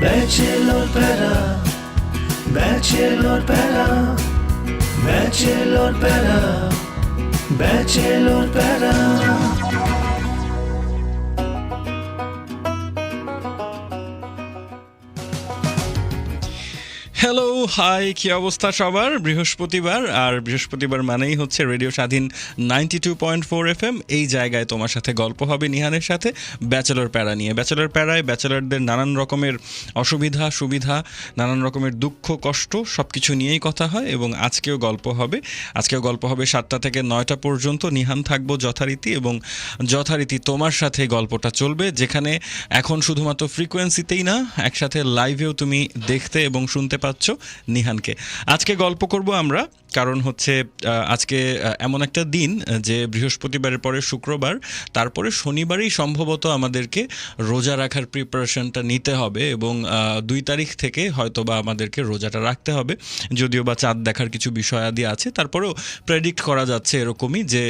Bachelor para, bachelor para, bachelor para, bachelor para. Hello hi কি অবস্থা সবার? বৃহস্পতিবার, আর বৃহস্পতিবার মানেই হচ্ছে radio Shadhin ninety two point four F M এই জায়গায় তোমার সাথে গল্প হবে নিহানের সাথে। ব্যাচেলর প্যারা নিয়ে। ব্যাচেলর প্যারায় ব্যাচেলরদের নানান রকমের অসুবিধা, সুবিধা, নানান রকমের দুঃখ, কষ্ট সব কিছু নিয়েই কথা হয় এবং আজকেও গল্প হবে। আজকেও গল্প হবে সাতটা থেকে নয়টা পর্যন্ত। নিহান থাকব যথারীতি এবং যথারীতি তোমার সাথে গল্পটা চলবে, যেখানে এখন শুধুমাত্র ফ্রিকোয়েন্সিতেই না, একসাথে লাইভেও তুমি দেখতে এবং শুনতে পাচ্ছ। নিহানকে। আজকে গল্প করব আমরা কারণ হচ্ছে আজকে এমন একটা দিন যে বৃহস্পতিবারের পরে শুক্রবার, তারপরে শনিবারই সম্ভবত আমাদেরকে রোজা রাখার প্রিপারেশনটা নিতে হবে এবং দুই তারিখ থেকে হয়তো বা আমাদেরকে রোজাটা রাখতে হবে। যদিও বা চাঁদ দেখার কিছু বিষয়াদি আছে, তারপরেও প্রেডিক্ট করা যাচ্ছে এরকমই যে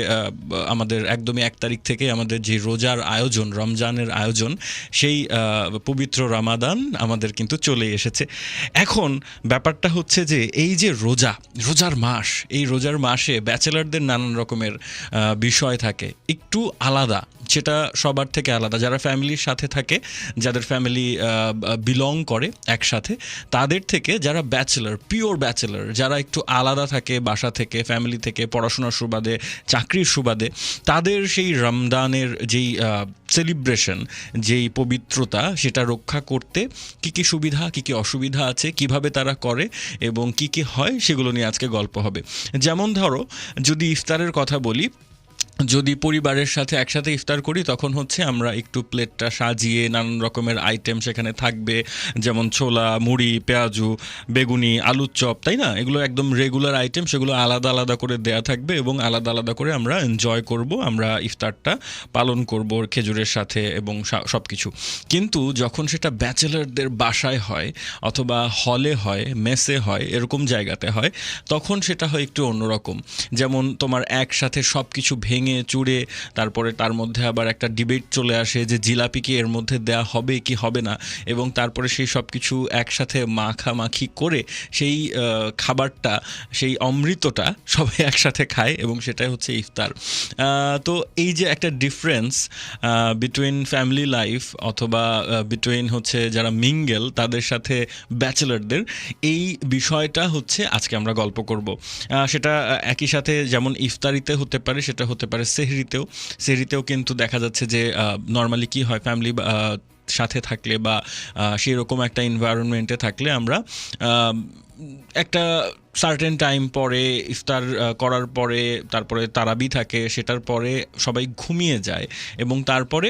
আমাদের একদমই এক তারিখ থেকে আমাদের যে রোজার আয়োজন, রমজানের আয়োজন, সেই পবিত্র রামাদান আমাদের কিন্তু চলে এসেছে। এখন ব্যাপারটা হচ্ছে যে, এই যে রোজা, রোজার মাস এই রোজার মাসে ব্যাচেলারদের নানান রকমের বিষয় থাকে। একটু আলাদা। সেটা সবার থেকে আলাদা। যারা ফ্যামিলির সাথে থাকে, যাদের ফ্যামিলি বিলং করে একসাথে, তাদের থেকে যারা ব্যাচেলার, পিওর ব্যাচেলার, যারা একটু আলাদা থাকে বাসা থেকে, ফ্যামিলি থেকে, পড়াশোনার সুবাদে, চাকরির সুবাদে, তাদের সেই রমদানের যেই সেলিব্রেশন যেই পবিত্রতা, সেটা রক্ষা করতে কি কি সুবিধা, কি কি অসুবিধা আছে, কীভাবে তারা করে এবং কি কি হয়, সেগুলো নিয়ে আজকে গল্প হবে। যেমন ধরো, যদি ইফতারের কথা বলি যদি পরিবারের সাথে একসাথে ইফতার করি, তখন হচ্ছে আমরা একটু প্লেটটা সাজিয়ে নানান রকমের আইটেম সেখানে থাকবে। যেমন ছোলা, মুড়ি, পেঁয়াজু, বেগুনি, আলুর চপ, তাই না? এগুলো একদম রেগুলার আইটেম সেগুলো আলাদা আলাদা করে দেয়া থাকবে এবং আলাদা আলাদা করে আমরা এনজয় করব, আমরা ইফতারটা পালন করব খেজুরের সাথে এবং সব কিছু কিন্তু যখন সেটা ব্যাচেলারদের বাসায় হয় অথবা হলে হয়, মেসে হয়, এরকম জায়গাতে হয়, তখন সেটা হয় একটু অন্যরকম। যেমন তোমার একসাথে সব কিছু ভেঙে চুড়ে, তারপরে তার মধ্যে আবার একটা ডিবেট চলে আসে যে জিলাপি কি এর মধ্যে দেয়া হবে কি হবে না? এবং তারপরে সেই সব কিছু একসাথে মাখামাখি করে সেই খাবারটা, সেই অমৃতটা সবাই একসাথে খায় এবং সেটাই হচ্ছে ইফতার। তো এই যে একটা ডিফারেন্স বিটুইন ফ্যামিলি লাইফ অথবা বিটুইন হচ্ছে যারা মিঙ্গেল তাদের সাথে ব্যাচেলারদের, এই বিষয়টা হচ্ছে আজকে আমরা গল্প করব। সেটা একই সাথে যেমন ইফতারিতে হতে পারে, সেটা হতে পারে সেহরিতেও সেহরিতেও কিন্তু দেখা যাচ্ছে যে নর্মালি কি হয় ফ্যামিলি সাথে থাকলে বা সেরকম একটা এনভায়রনমেন্টে থাকলে আমরা একটা সার্টেন টাইম পরে, ইফতার করার পরে, তারপরে তারাবি থাকে, সেটার পরে সবাই ঘুমিয়ে যায় এবং তারপরে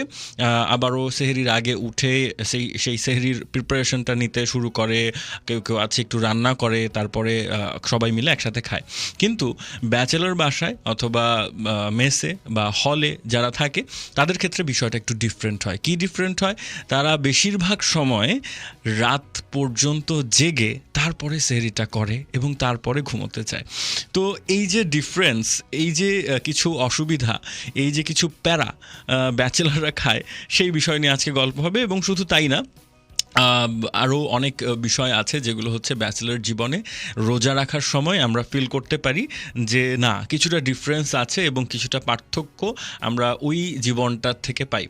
আবারও সেহরির আগে উঠে সেই সেই সেহরির প্রিপারেশনটা নিতে শুরু করে, কেউ কেউ আছে একটু রান্না করে, তারপরে সবাই মিলে একসাথে খায়। কিন্তু ব্যাচেলর বাসায় অথবা মেসে বা হলে যারা থাকে, তাদের ক্ষেত্রে বিষয়টা একটু ডিফারেন্ট হয়। কি ডিফারেন্ট হয়? তারা বেশিরভাগ সময় রাত পর্যন্ত জেগে তারপরে সেহরিটা করে এবং তারপরে ঘুমোতে চায়। তো এই যে ডিফারেন্স এই যে কিছু অসুবিধা, এই যে কিছু প্যারা ব্যাচেলাররা খায়, সেই বিষয় নিয়ে আজকে গল্প হবে এবং শুধু তাই না আরও অনেক বিষয় আছে যেগুলো হচ্ছে ব্যাচেলার জীবনে রোজা রাখার সময় আমরা ফিল করতে পারি যে না, কিছুটা ডিফারেন্স আছে এবং কিছুটা পার্থক্য আমরা ওই জীবনটার থেকে পাই।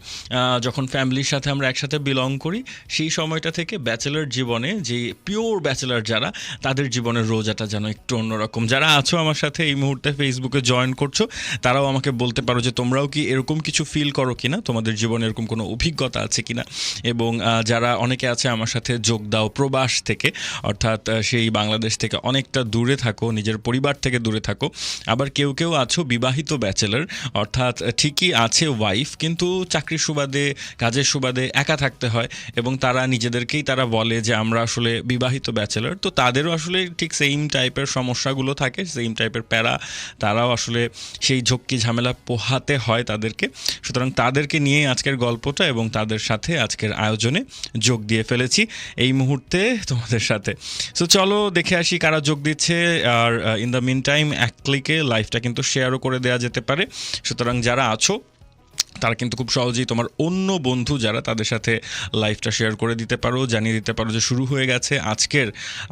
যখন ফ্যামিলির সাথে আমরা একসাথে বিলং করি, সেই সময়টা থেকে ব্যাচেলার জীবনে যে পিওর ব্যাচেলার যারা, তাদের জীবনের রোজাটা যেন একটু অন্যরকম। যারা আছো আমার সাথে এই মুহূর্তে ফেসবুকে জয়েন করছ, তারাও আমাকে বলতে পারো যে তোমরাও কি এরকম কিছু ফিল করো কিনা? তোমাদের জীবনে এরকম কোনো অভিজ্ঞতা আছে কিনা? এবং যারা অনেকে আছে আমার সাথে, যোগ দাও প্রবাস থেকে। অর্থাৎ সেই বাংলাদেশ থেকে অনেকটা দূরে থাকো, নিজের পরিবার থেকে দূরে থাকো। আবার কেউ কেউ আছো বিবাহিত ব্যাচেলার, অর্থাৎ ঠিকই আছে ওয়াইফ, কিন্তু চাকরির সুবাদে, কাজের সুবাদে একা থাকতে হয় এবং তারা নিজেদেরকেই তারা বলে যে আমরা আসলে বিবাহিত ব্যাচেলার। তো তাদেরও আসলে ঠিক সেম টাইপের সমস্যাগুলো থাকে সেম টাইপের প্যারা। তারাও আসলে সেই ঝক্কি ঝামেলা পোহাতে হয় তাদেরকে। সুতরাং তাদেরকে নিয়ে আজকের গল্পটা এবং তাদের সাথে আজকের আয়োজনে যোগ দিয়ে ফেলেছি এই মুহূর্তে তোমাদের সাথে। সো চলো দেখে আসি কারা যোগ দিচ্ছে, আর ইন দ্য মিন টাইম এক ক্লিকে লাইভটা কিন্তু শেয়ারও করে দেওয়া যেতে পারে। সুতরাং যারা আছো তারা কিন্তু খুব সহজেই তোমার অন্য বন্ধু যারা তাদের সাথে লাইভটা শেয়ার করে দিতে পারো, জানিয়ে দিতে পারো যে শুরু হয়ে গেছে আজকের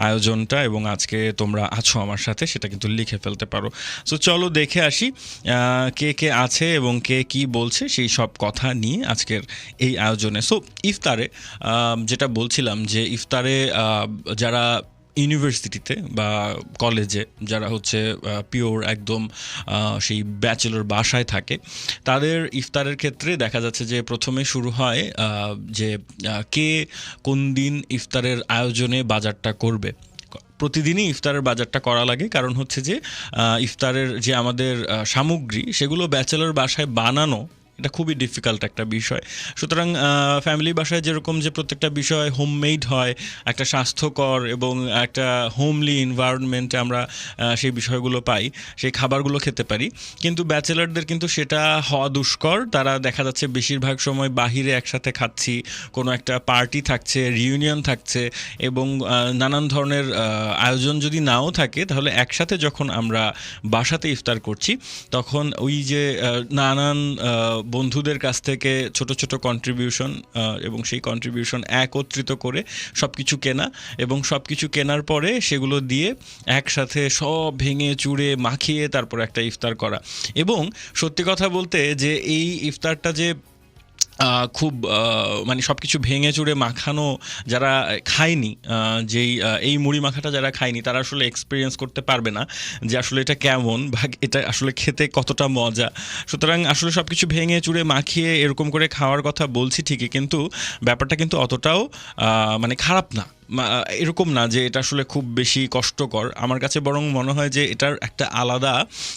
আয়োজনটা এবং আজকে তোমরা আছো আমার সাথে, সেটা কিন্তু লিখে ফেলতে পারো। সো চলো দেখে আসি কে কে আছে এবং কে কি বলছে সেই সব কথা নিয়ে আজকের এই আয়োজনে। সো ইফতারে যেটা বলছিলাম যে ইফতারে যারা ইউনিভার্সিটিতে বা কলেজে যারা হচ্ছে পিওর একদম সেই ব্যাচেলর বাসায় থাকে, তাদের ইফতারের ক্ষেত্রে দেখা যাচ্ছে যে প্রথমে শুরু হয় যে কে কোন দিন ইফতারের আয়োজনে বাজারটা করবে। প্রতিদিনই ইফতারের বাজারটা করা লাগে, কারণ হচ্ছে যে ইফতারের যে আমাদের সামগ্রী, সেগুলো ব্যাচেলর বাসায় বানানো এটা খুবই ডিফিকাল্ট একটা বিষয়। সুতরাং ফ্যামিলি বাসায় যেরকম যে প্রত্যেকটা বিষয় হোমমেড হয়, একটা স্বাস্থ্যকর এবং একটা হোমলি এনভায়রনমেন্টে আমরা সেই বিষয়গুলো পাই, সেই খাবারগুলো খেতে পারি। কিন্তু ব্যাচেলারদের কিন্তু সেটা হওয়া দুষ্কর। তারা দেখা যাচ্ছে বেশিরভাগ সময় বাহিরে একসাথে খাচ্ছি, কোনো একটা পার্টি থাকছে রিউনিয়ন থাকছে এবং নানান ধরনের আয়োজন যদি নাও থাকে, তাহলে একসাথে যখন আমরা বাসাতে ইফতার করছি, তখন ওই যে নানান বন্ধুদের কাছ থেকে ছোট ছোট কন্ট্রিবিউশন এবং সেই কন্ট্রিবিউশন একত্রিত করে সব কিছু কেনা এবং সব কিছু কেনার পরে সেগুলো দিয়ে একসাথে সব ভেঙে চুড়ে মাখিয়ে তারপর একটা ইফতার করা। এবং সত্যি কথা বলতে যে এই ইফতারটা যে খুব মানে সব কিছু ভেঙে চুড়ে মাখানো যারা খায়নি যেই এই মুড়ি মাখাটা যারা খায়নি, তারা আসলে এক্সপিরিয়েন্স করতে পারবে না যে আসলে এটা কেমন বা এটা আসলে খেতে কতটা মজা। সুতরাং আসলে সব কিছু ভেঙে চুড়ে মাখিয়ে এরকম করে খাওয়ার কথা বলছি ঠিকই, কিন্তু ব্যাপারটা কিন্তু অতটাও মানে খারাপ না। এরকম না যে এটা আসলে খুব বেশি কষ্টকর। আমার কাছে বরং মনে হয় যে এটার একটা আলাদা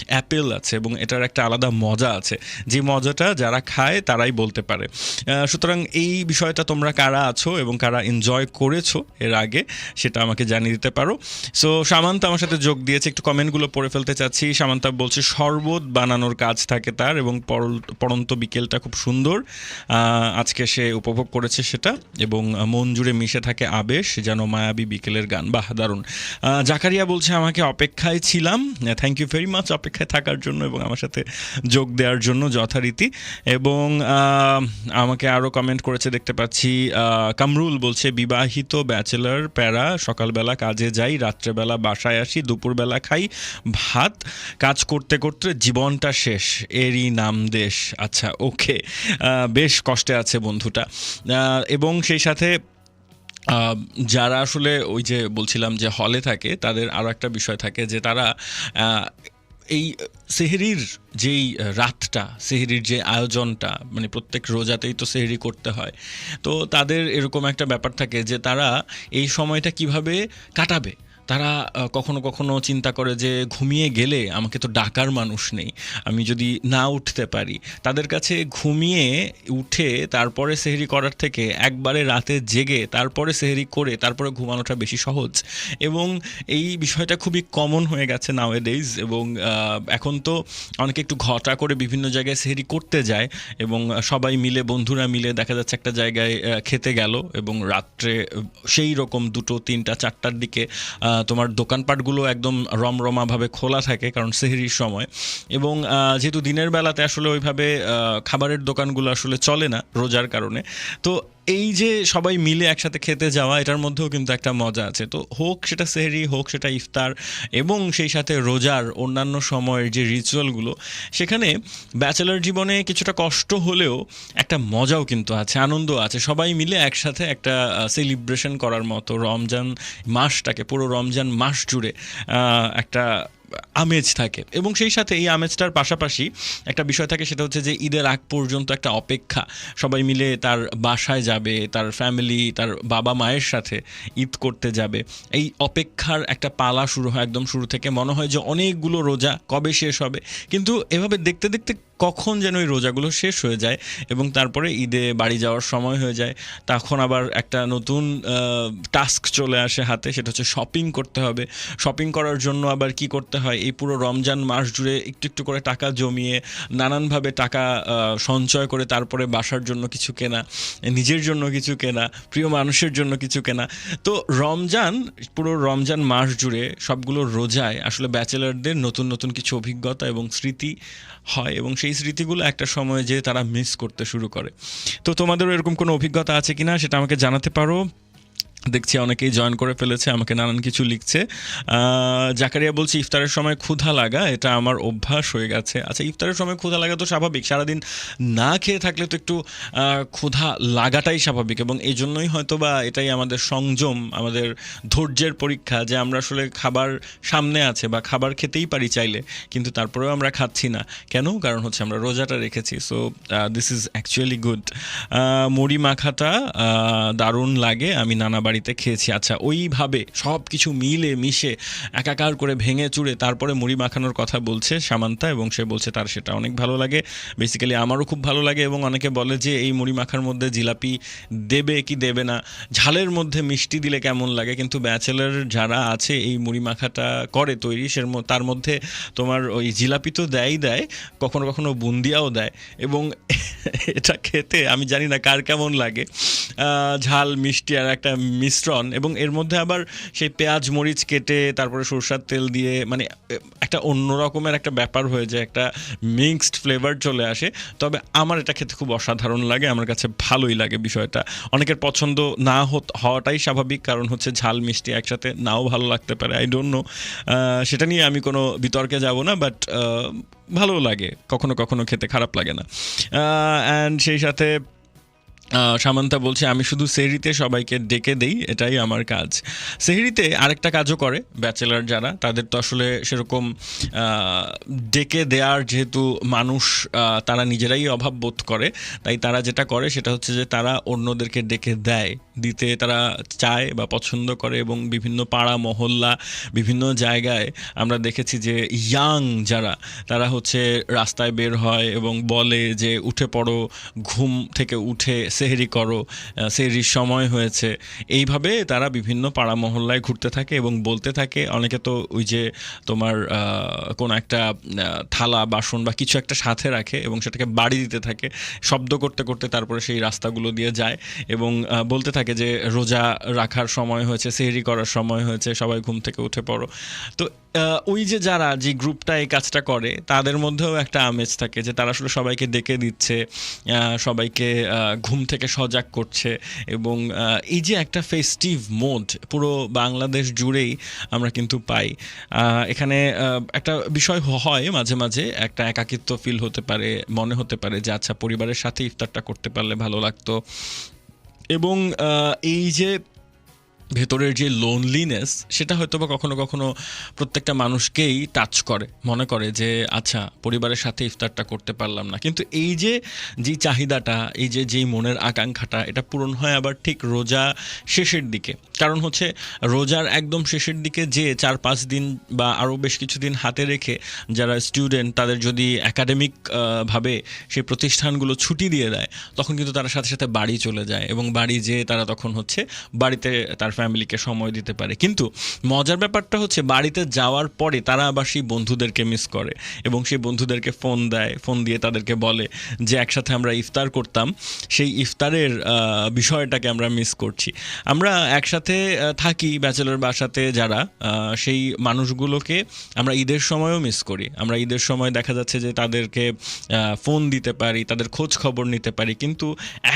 অ্যাপেল আছে এবং এটার একটা আলাদা মজা আছে। যে মজাটা যারা খায় তারাই বলতে পারে। সুতরাং এই বিষয়টা তোমরা কারা আছো এবং কারা এনজয় করেছ এর আগে সেটা আমাকে জানিয়ে দিতে পারো। সো সামান্তা আমার সাথে যোগ দিয়েছে, একটু কমেন্টগুলো পড়ে ফেলতে চাচ্ছি। সামান্তা বলছে, শরবত বানানোর কাজ থাকে তার এবং পড়ন্ত বিকেলটা খুব সুন্দর। আজকে সে উপভোগ করেছে সেটা এবং মন জুড়ে মিশে থাকে আবেশ যেন মায়াবী বিকেলের গান। বাহ, দারুণ। জাকারিয়া বলছে, আমাকে অপেক্ষায় ছিলাম। থ্যাংক ইউ ভেরি মাচ অপেক্ষায় থাকার জন্য এবং আমার সাথে যোগ দেওয়ার জন্য যথারীতি। এবং আমাকে আরও কমেন্ট করেছে, দেখতে পাচ্ছি কামরুল বলছে, বিবাহিত ব্যাচেলার প্যারা, সকালবেলা কাজে যাই, রাত্রেবেলা বাসায় আসি, দুপুরবেলা খাই, ভাত, কাজ করতে করতে জীবনটা শেষ, এরই নাম দেশ। আচ্ছা ওকে বেশ কষ্টে আছে বন্ধুটা। এবং সেই সাথে যারা আসলে ওই যে বলছিলাম যে হলে থাকে, তাদের আরও একটা বিষয় থাকে যে তারা এই সেহরির যেই রাতটা, সেহরির যে আয়োজনটা মানে প্রত্যেক রোজাতেই তো সেহরি করতে হয়, তো তাদের এরকম একটা ব্যাপার থাকে যে তারা এই সময়টা কীভাবে কাটাবে। তারা কখনো কখনো চিন্তা করে যে ঘুমিয়ে গেলে আমাকে তো ডাকার মানুষ নেই, আমি যদি না উঠতে পারি। তাদের কাছে ঘুমিয়ে উঠে তারপরে সেহরি করার থেকে একবারে রাতে জেগে তারপরে সেহরি করে তারপরে ঘুমানোটা বেশি সহজ। এবং এই বিষয়টা খুবই কমন হয়ে গেছে নাও ডেইজ এবং এখন তো অনেকে একটু ঘটা করে বিভিন্ন জায়গায় সেহরি করতে যায় এবং সবাই মিলে, বন্ধুরা মিলে দেখা যাচ্ছে একটা জায়গায় খেতে গেল এবং রাত্রে সেই রকম দুটো, তিনটা, চারটার দিকে তোমার দোকানপাটগুলো একদম রমরমাভাবে খোলা থাকে কারণ সেহেরির সময়। এবং যেহেতু দিনের বেলাতে আসলে ওইভাবে খাবারের দোকানগুলো আসলে চলে না রোজার কারণে। তো এই যে সবাই মিলে একসাথে খেতে যাওয়া, এটার মধ্যেও কিন্তু একটা মজা আছে। তো হোক সেটা সেহরি, হোক সেটা ইফতার এবং সেই সাথে রোজার অন্যান্য সময়ের যে রিচুয়ালগুলো সেখানে ব্যাচেলার জীবনে কিছুটা কষ্ট হলেও একটা মজাও কিন্তু আছে আনন্দ আছে। সবাই মিলে একসাথে একটা সেলিব্রেশন করার মতো রমজান মাসটাকে, পুরো রমজান মাস জুড়ে একটা আমেজ থাকে। এবং সেই সাথে এই আমেজটার পাশাপাশি একটা বিষয় থাকে, সেটা হচ্ছে যে ঈদের আগ পর্যন্ত একটা অপেক্ষা। সবাই মিলে তার বাসায় যাবে, তার ফ্যামিলি তার বাবা মায়ের সাথে ঈদ করতে যাবে। এই অপেক্ষার একটা পালা শুরু হয় একদম শুরু থেকে। মনে হয় যে অনেকগুলো রোজা কবে শেষ হবে? কিন্তু এভাবে দেখতে দেখতে কখন যেন ওই রোজাগুলো শেষ হয়ে যায় এবং তারপরে ঈদে বাড়ি যাওয়ার সময় হয়ে যায়, তখন আবার একটা নতুন টাস্ক চলে আসে হাতে, সেটা হচ্ছে শপিং করতে হবে। শপিং করার জন্য আবার কি করতে হয়? এই পুরো রমজান মাস জুড়ে একটু একটু করে টাকা জমিয়ে, নানানভাবে টাকা সঞ্চয় করে তারপরে বাসার জন্য কিছু কেনা, নিজের জন্য কিছু কেনা, প্রিয় মানুষের জন্য কিছু কেনা। তো রমজান, পুরো রমজান মাস জুড়ে সবগুলো রোজায় আসলে ব্যাচেলারদের নতুন নতুন কিছু অভিজ্ঞতা এবং স্মৃতি হয় এবং সেই সেই স্মৃতিগুলো একটা সময় যে তারা মিস করতে শুরু করে। তো তোমাদেরও এরকম কোনো অভিজ্ঞতা আছে কিনা সেটা আমাকে জানাতে পারো। দেখছি অনেকেই জয়েন করে ফেলেছে, আমাকে নানান কিছু লিখছে। জাকারিয়া বলছে, ইফতারের সময় ক্ষুধা লাগা, এটা আমার অভ্যাস হয়ে গেছে। আচ্ছা ইফতারের সময় ক্ষুধা লাগা তো স্বাভাবিক, সারাদিন না খেয়ে থাকলে তো একটু ক্ষুধা লাগাটাই স্বাভাবিক এবং এই জন্যই হয়তো বা এটাই আমাদের সংযম, আমাদের ধৈর্যের পরীক্ষা যে আমরা আসলে খাবার সামনে আছে বা খাবার খেতেই পারি চাইলে, কিন্তু তারপরেও আমরা খাচ্ছি না। কেন? কারণ হচ্ছে আমরা রোজাটা রেখেছি so this is actually good মুড়ি মাখাটা দারুণ লাগে, আমি নানা বাড়িতে খেয়েছি। আচ্ছা ওইভাবে সব কিছু মিলে মিশে একাকার করে ভেঙে চুড়ে তারপরে মুড়ি মাখানোর কথা বলছে সামান্তা এবং সে বলছে, তার সেটা অনেক ভালো লাগে। বেসিক্যালি আমারও খুব ভালো লাগে এবং অনেকে বলে যে, এই মুড়ি মাখার মধ্যে জিলাপি দেবে কি দেবে না? ঝালের মধ্যে মিষ্টি দিলে কেমন লাগে? কিন্তু ব্যাচেলার যারা আছে, এই মুড়ি মাখাটা করে তৈরি সে তার মধ্যে তোমার ওই জিলাপি তো দেয়ই দেয়, কখনো কখনো বুন্দিয়াও দেয় এবং এটা খেতে আমি জানি না কার কেমন লাগে। ঝাল, মিষ্টি আর একটা মিশ্রণ এবং এর মধ্যে আবার সেই পেঁয়াজ, মরিচ কেটে তারপরে সরষার তেল দিয়ে মানে একটা অন্য রকমের একটা ব্যাপার হয়ে যায়, একটা মিক্সড ফ্লেভার চলে আসে। তবে আমার এটা খেতে খুব অসাধারণ লাগে, আমার কাছে ভালোই লাগে বিষয়টা। অনেকের পছন্দ না হওয়াটাই স্বাভাবিক, কারণ হচ্ছে ঝাল মিষ্টি একসাথে নাও ভালো লাগতে পারে আই ডোন্ট নো সেটা নিয়ে আমি কোনো বিতর্কে যাব না বাট ভালো লাগে, কখনো কখনো খেতে খারাপ লাগে না। অ্যান্ড সেই সাথে সামান্তা বলছে, আমি শুধু সেহরিতে সবাইকে ডেকে দেই, এটাই আমার কাজ। সেহরিতে আরেকটা কাজও করে, ব্যাচেলার যারা, তাদের তো আসলে সেরকম ডেকে দেওয়ার যেহেতু মানুষ তারা নিজেরাই অভাব বোধ করে। তাই তারা যেটা করে, সেটা হচ্ছে যে তারা অন্যদেরকে ডেকে দেয়। দিতে তারা চায় বা পছন্দ করে এবং বিভিন্ন পাড়া, মহল্লা, বিভিন্ন জায়গায় আমরা দেখেছি যে ইয়াং যারা, তারা হচ্ছে রাস্তায় বের হয় এবং বলে যে উঠে পড়ো, ঘুম থেকে উঠে সেহরি করো সেহরির সময় হয়েছে। এইভাবে তারা বিভিন্ন পাড়া, মহল্লায় ঘুরতে থাকে এবং বলতে থাকে। অনেকে তো ওই যে তোমার কোনো একটা থালা, বাসন বা কিছু একটা সাথে রাখে এবং সেটাকে বাড়ি দিতে থাকে। শব্দ করতে করতে তারপরে সেই রাস্তাগুলো দিয়ে যায় এবং বলতে থাকে যে রোজা রাখার সময় হয়েছে, সেহরি করার সময় হয়েছে, সবাই ঘুম থেকে উঠে পড়ো। তো ওই যে যারা, যে গ্রুপটা এই কাজটা করে, তাদের মধ্যেও একটা আমেজ থাকে যে তারা আসলে সবাইকে ডেকে দিচ্ছে সবাইকে ঘুম থেকে সজাগ করছে এবং এই যে একটা ফেস্টিভ মোড পুরো বাংলাদেশ জুড়েই আমরা কিন্তু পাই। এখানে একটা বিষয় হয় মাঝে মাঝে, একটা একাকিত্ব ফিল হতে পারে, মনে হতে পারে যে আচ্ছা পরিবারের সাথে ইফতারটা করতে পারলে ভালো লাগতো। এবং এই যে ভেতরের যে লোনলিনেস সেটা হয়তো বা কখনো কখনো প্রত্যেকটা মানুষকেই টাচ করে। মনে করে যে আচ্ছা পরিবারের সাথে ইফতারটা করতে পারলাম না। কিন্তু এই যে যে চাহিদাটা, এই যে, যেই মনের আকাঙ্ক্ষাটা, এটা পূরণ হয় আবার ঠিক রোজা শেষের দিকে। কারণ হচ্ছে, রোজার একদম শেষের দিকে যে চার পাঁচ দিন বা আরও বেশ কিছুদিন হাতে রেখে যারা স্টুডেন্ট তাদের যদি একাডেমিক ভাবে সেই প্রতিষ্ঠানগুলো ছুটি দিয়ে দেয়, তখন কিন্তু তারা সাথে সাথে বাড়ি চলে যায় এবং বাড়ি যেয়ে তারা তখন হচ্ছে বাড়িতে তার ফ্যামিলিকে সময় দিতে পারে। কিন্তু মজার ব্যাপারটা হচ্ছে বাড়িতে যাওয়ার পরে তারা আবার সেই বন্ধুদেরকে মিস করে এবং সেই বন্ধুদেরকে ফোন দেয় ফোন দিয়ে তাদেরকে বলে যে একসাথে আমরা ইফতার করতাম, সেই ইফতারের বিষয়টাকে আমরা মিস করছি। আমরা একসাথে থাকি ব্যাচেলর বাসাতে যারা সেই মানুষগুলোকে আমরা ঈদের সময়ও মিস করি। আমরা ঈদের সময় দেখা যাচ্ছে যে তাদেরকে ফোন দিতে পারি, তাদের খোঁজ খবর নিতে পারি। কিন্তু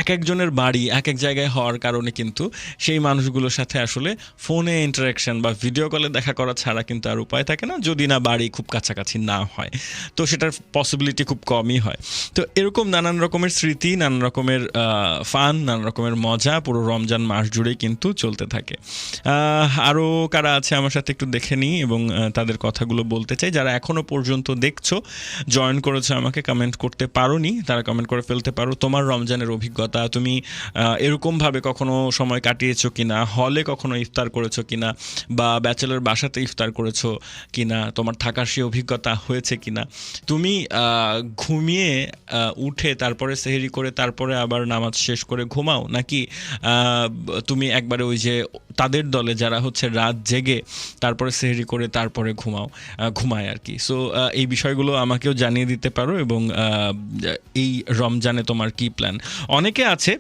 এক একজনের বাড়ি এক এক জায়গায় হওয়ার কারণে কিন্তু সেই মানুষগুলোর সাথে আসলে ফোনে ইন্টারাকশন বা ভিডিও কলে দেখা করা ছাড়া কিন্তু আর উপায় থাকে না, যদি না বাড়ি খুব কাছাকাছি না হয়। তো সেটার পসিবিলিটি খুব কমই হয়। তো এরকম নানান রকমের স্মৃতি, নানান রকমের ফান নানান রকমের মজা পুরো রমজান মাস জুড়েই কিন্তু চলতে থাকে। আরও কারা আছে আমার সাথে একটু দেখে নিই এবং তাদের কথাগুলো বলতে চাই। যারা এখনও পর্যন্ত দেখছ জয়েন করেছ আমাকে কমেন্ট করতে পারো নি তারা কমেন্ট করে ফেলতে পারো। তোমার রমজানের অভিজ্ঞতা, তুমি এরকমভাবে কখনো সময় কাটিয়েছো কি না হলে কখনো ইফতার করেছ কিনা? বা ব্যাচেলর বাসাতে ইফতার করেছ কিনা? তোমার থাকার সেই অভিজ্ঞতা হয়েছে কিনা? তুমি ঘুমিয়ে উঠে তারপরে সেহেরি করে তারপরে আবার নামাজ শেষ করে ঘুমাও? নাকি তুমি একবারে ওই যে তাদের দলে যারা হচ্ছে রাত জেগে তারপরে সেহেরি করে তারপরে ঘুমাও ঘুমায় আর কি? সো এই বিষয়গুলো আমাকেও জানিয়ে দিতে পারো এবং এই রমজানে তোমার কি প্ল্যান অনেকে আছে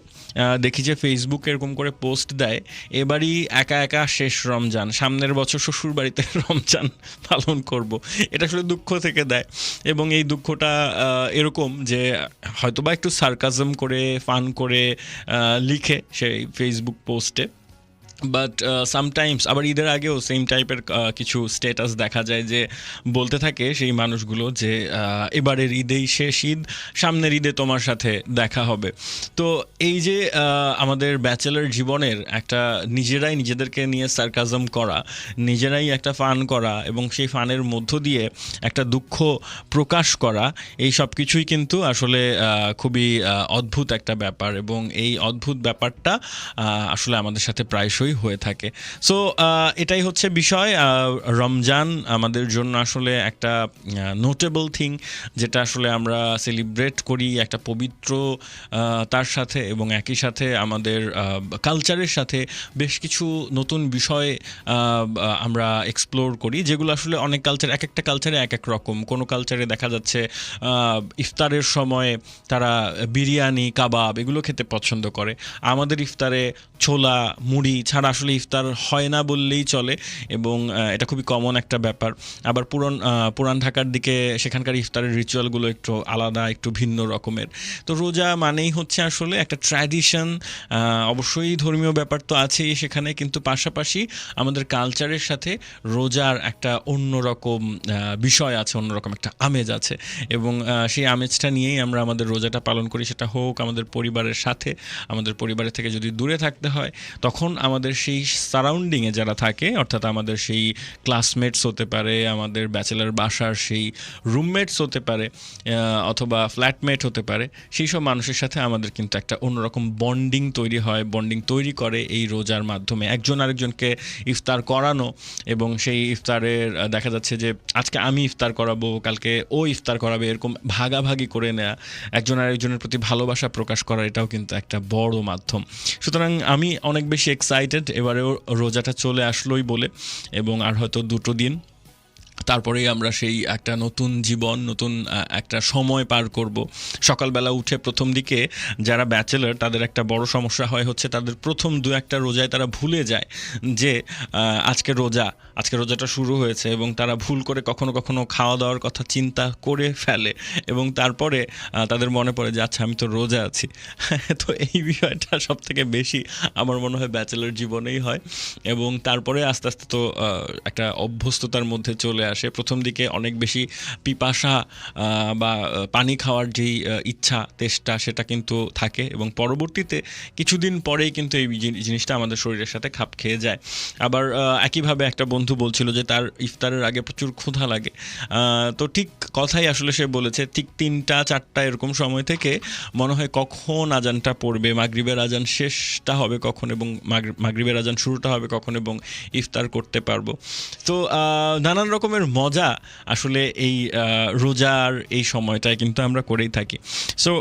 দেখি যে ফেসবুক এরকম করে পোস্ট দেয়, এবারই একা একা শেষ রমজান। সামনের বছর শ্বশুর বাড়িতে রমজান পালন করব। এটা আসলে দুঃখ থেকে দেয় এবং এই দুঃখটা এরকম যে হয়তোবা একটু সার্কাজম করে ফান করে লিখে সেই ফেসবুক পোস্টে বাট সামটাইমস আবার ঈদের আগেও সেম টাইপের কিছু স্টেটাস দেখা যায় যে বলতে থাকে সেই মানুষগুলো যে এবারের ঈদেই শেষ ঈদ, সামনের ঈদে তোমার সাথে দেখা হবে। তো এই যে আমাদের ব্যাচেলার জীবনের একটা নিজেরাই নিজেদেরকে নিয়ে সার্কাজম করা, নিজেরাই একটা ফান করা এবং সেই ফানের মধ্য দিয়ে একটা দুঃখ প্রকাশ করা, এই সব কিছুই কিন্তু আসলে খুবই অদ্ভুত একটা ব্যাপার এবং এই অদ্ভুত ব্যাপারটা আসলে আমাদের সাথে প্রায়শই হয়ে থাকে। সো এটাই হচ্ছে বিষয়। রমজান আমাদের জন্য আসলে একটা নোটেবল থিং যেটা আসলে আমরা সেলিব্রেট করি, একটা পবিত্র তার সাথে এবং একই সাথে আমাদের কালচারের সাথে বেশ কিছু নতুন বিষয় আমরা এক্সপ্লোর করি, যেগুলো আসলে অনেক কালচার এক একটা কালচারে এক এক রকম। কোনো কালচারে দেখা যাচ্ছে ইফতারের সময় তারা বিরিয়ানি, কাবাব এগুলো খেতে পছন্দ করে। আমাদের ইফতারে ছোলা, মুড়ি ছাড়া আসলে ইফতার হয় না বললেই চলে এবং এটা খুবই কমন একটা ব্যাপার। আবার পুরান পুরান ঢাকার দিকে সেখানকার ইফতারের রিচুয়ালগুলো একটু আলাদা, একটু ভিন্ন রকমের। তো রোজা মানেই হচ্ছে আসলে একটা ট্র্যাডিশন অবশ্যই ধর্মীয় ব্যাপার তো আছেই সেখানে, কিন্তু পাশাপাশি আমাদের কালচারের সাথে রোজার একটা অন্যরকম বিষয় আছে, অন্যরকম একটা আমেজ আছে। এবং সেই আমেজটা নিয়েই আমরা আমাদের রোজাটা পালন করি, সেটা হোক আমাদের পরিবারের সাথে। আমাদের পরিবারের থেকে যদি দূরে থাকতে হয়, তখন আমাদের সেই সারাউন্ডিংয়ে যারা থাকে, অর্থাৎ আমাদের সেই ক্লাসমেটস হতে পারে, আমাদের ব্যাচেলার বাসার সেই রুমমেটস হতে পারে অথবা ফ্ল্যাটমেট হতে পারে, সেই সব মানুষের সাথে আমাদের কিন্তু একটা অন্যরকম বন্ডিং তৈরি হয়, বন্ডিং তৈরি করে এই রোজার মাধ্যমে। একজন আরেকজনকে ইফতার করানো এবং সেই ইফতারের দেখা যাচ্ছে যে আজকে আমি ইফতার করাবো, কালকে ও ইফতার করাবে, এরকম ভাগাভাগি করে নেয়া, একজন আরেকজনের প্রতি ভালোবাসা প্রকাশ করা, এটাও কিন্তু একটা বড় মাধ্যম। সুতরাং আমি অনেক বেশি এক্সাইটেড এবারেও রোজাটা চলে আসলোই বলে এবং আর হয়তো দুটো দিন তারপরেই আমরা সেই একটা নতুন জীবন, নতুন একটা সময় পার করব। সকালবেলা উঠে প্রথম দিকে যারা ব্যাচেলার, তাদের একটা বড় সমস্যা হয় হচ্ছে তাদের প্রথম দু একটা রোজায় তারা ভুলে যায় যে আজকে রোজা, আজকে রোজাটা শুরু হয়েছে এবং তারা ভুল করে কখনো কখনো খাওয়া দাওয়ার কথা চিন্তা করে ফেলে এবং তারপরে তাদের মনে পড়ে যে আচ্ছা আমি তো রোজা আছি। তো এই বিষয়টা সব থেকে বেশি আমার মনে হয় ব্যাচেলার জীবনেই হয় এবং তারপরে আস্তে আস্তে তো একটা অভ্যস্ততার মধ্যে চলে আসে। প্রথম দিকে অনেক বেশি পিপাসা বা পানি খাওয়ার যেই ইচ্ছা, তেষ্টা, সেটা কিন্তু থাকে এবং পরবর্তীতে কিছুদিন পরেই কিন্তু এই জিনিসটা আমাদের শরীরের সাথে খাপ খেয়ে যায়। আবার একইভাবে একটা বন্ধু বলছিল যে তার ইফতারের আগে প্রচুর ক্ষুধা লাগে। তো ঠিক কথাই আসলে সে বলেছে, ঠিক তিনটা, চারটা এরকম সময় থেকে মনে হয় কখন আজানটা পড়বে, মাগরিবের আজান শেষটা হবে কখন এবং মাগরি- মাগরিবের আজান শুরুটা হবে কখন এবং ইফতার করতে পারব। তো নানান রকমের মজা আসলে এই রোজার এই সময়টায় কিন্তু আমরা করেই থাকি। সো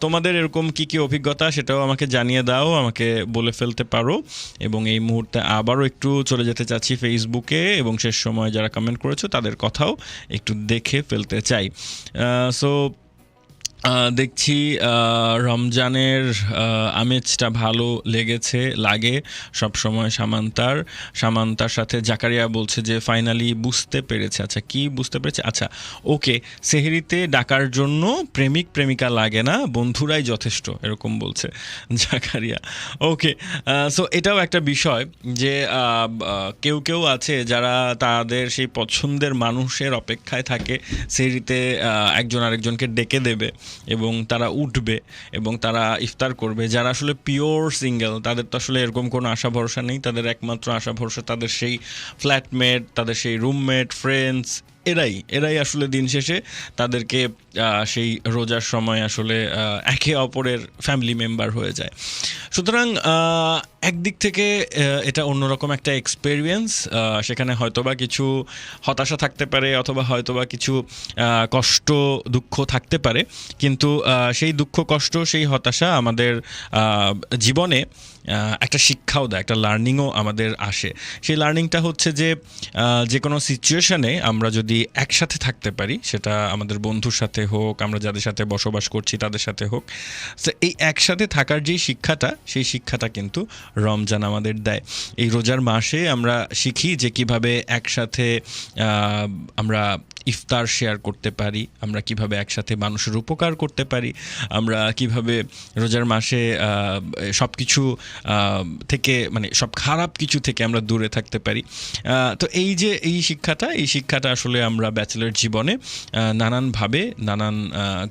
তোমাদের এরকম কি কি অভিজ্ঞতা সেটাও আমাকে জানিয়ে দাও, আমাকে বলে ফেলতে পারো। এবং এই মুহূর্তে আবারও একটু চলে যেতে চাচ্ছি ফেসবুকে এবং শেষ সময় যারা কমেন্ট করেছ তাদের কথাও একটু দেখে ফেলতে চাই। সো দেখছি রমজানের আমেজটা ভালো লেগেছে, লাগে সব সময় সামান্তার। সামান্তার সাথে জাকারিয়া বলছে যে ফাইনালি বুঝতে পেরেছে। আচ্ছা কি বুঝতে পেরেছে? আচ্ছা ওকে, সেহেরিতে ডাকার জন্য প্রেমিক, প্রেমিকা লাগে না, বন্ধুরাই যথেষ্ট, এরকম বলছে জাকারিয়া। ওকে সো এটাও একটা বিষয় যে কেউ কেউ আছে যারা তাদের সেই পছন্দের মানুষের অপেক্ষায় থাকে, সেহরিতে একজন আরেকজনকে ডেকে দেবে। এবং তারা উঠবে এবং তারা ইফতার করবে। যারা আসলে পিওর সিঙ্গেল তাদের তো আসলে এরকম কোনো আশা ভরসা নেই। তাদের একমাত্র আশা ভরসা, তাদের সেই ফ্ল্যাটমেট তাদের সেই রুমমেট ফ্রেন্ডস এরাই এরাই আসলে দিন শেষে তাদেরকে সেই রোজার সময় আসলে একে অপরের ফ্যামিলি মেম্বার হয়ে যায়। সুতরাং একদিক থেকে এটা অন্যরকম একটা এক্সপেরিয়েন্স সেখানে হয়তোবা কিছু হতাশা থাকতে পারে, অথবা হয়তোবা কিছু কষ্ট, দুঃখ থাকতে পারে। কিন্তু সেই দুঃখ, কষ্ট, সেই হতাশা আমাদের জীবনে একটা শিক্ষাও দেয়, একটা লার্নিংও আমাদের আসে। সেই লার্নিংটা হচ্ছে যে যে কোনো সিচুয়েশানে আমরা যদি একসাথে থাকতে পারি, সেটা আমাদের বন্ধুর সাথে হোক, আমরা যাদের সাথে বসবাস করছি তাদের সাথে হোক। এই একসাথে থাকার যেই শিক্ষাটা, সেই শিক্ষাটা কিন্তু রমজান আমাদের দেয়। এই রোজার মাসে আমরা শিখি যে কীভাবে একসাথে আমরা ইফতার শেয়ার করতে পারি, আমরা কীভাবে একসাথে মানুষের উপকার করতে পারি, আমরা কীভাবে রোজার মাসে সব কিছু থেকে মানে সব খারাপ কিছু থেকে আমরা দূরে থাকতে পারি। তো এই যে, এই শিক্ষাটা এই শিক্ষাটা আসলে আমরা ব্যাচেলার জীবনে নানানভাবে নানান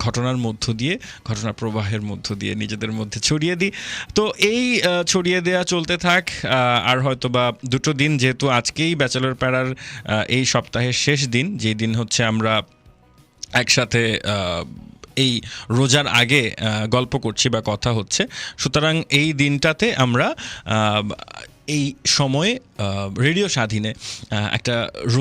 ঘটনার মধ্য দিয়ে, ঘটনা প্রবাহের মধ্য দিয়ে নিজেদের মধ্যে ছড়িয়ে দিই। তো এই ছড়িয়ে দেওয়া চলতে থাক আর হয়তো বা দুটো দিন যেহেতু আজকেই ব্যাচেলর প্যারার এই সপ্তাহের শেষ দিন, যেই দিন হচ্ছে আমরা একসাথে এই রোজার আগে গল্প করছি বা কথা হচ্ছে, সুতরাং এই দিনটাতে আমরা এই সময়ে রেডিও স্বাধীনে একটা রোজা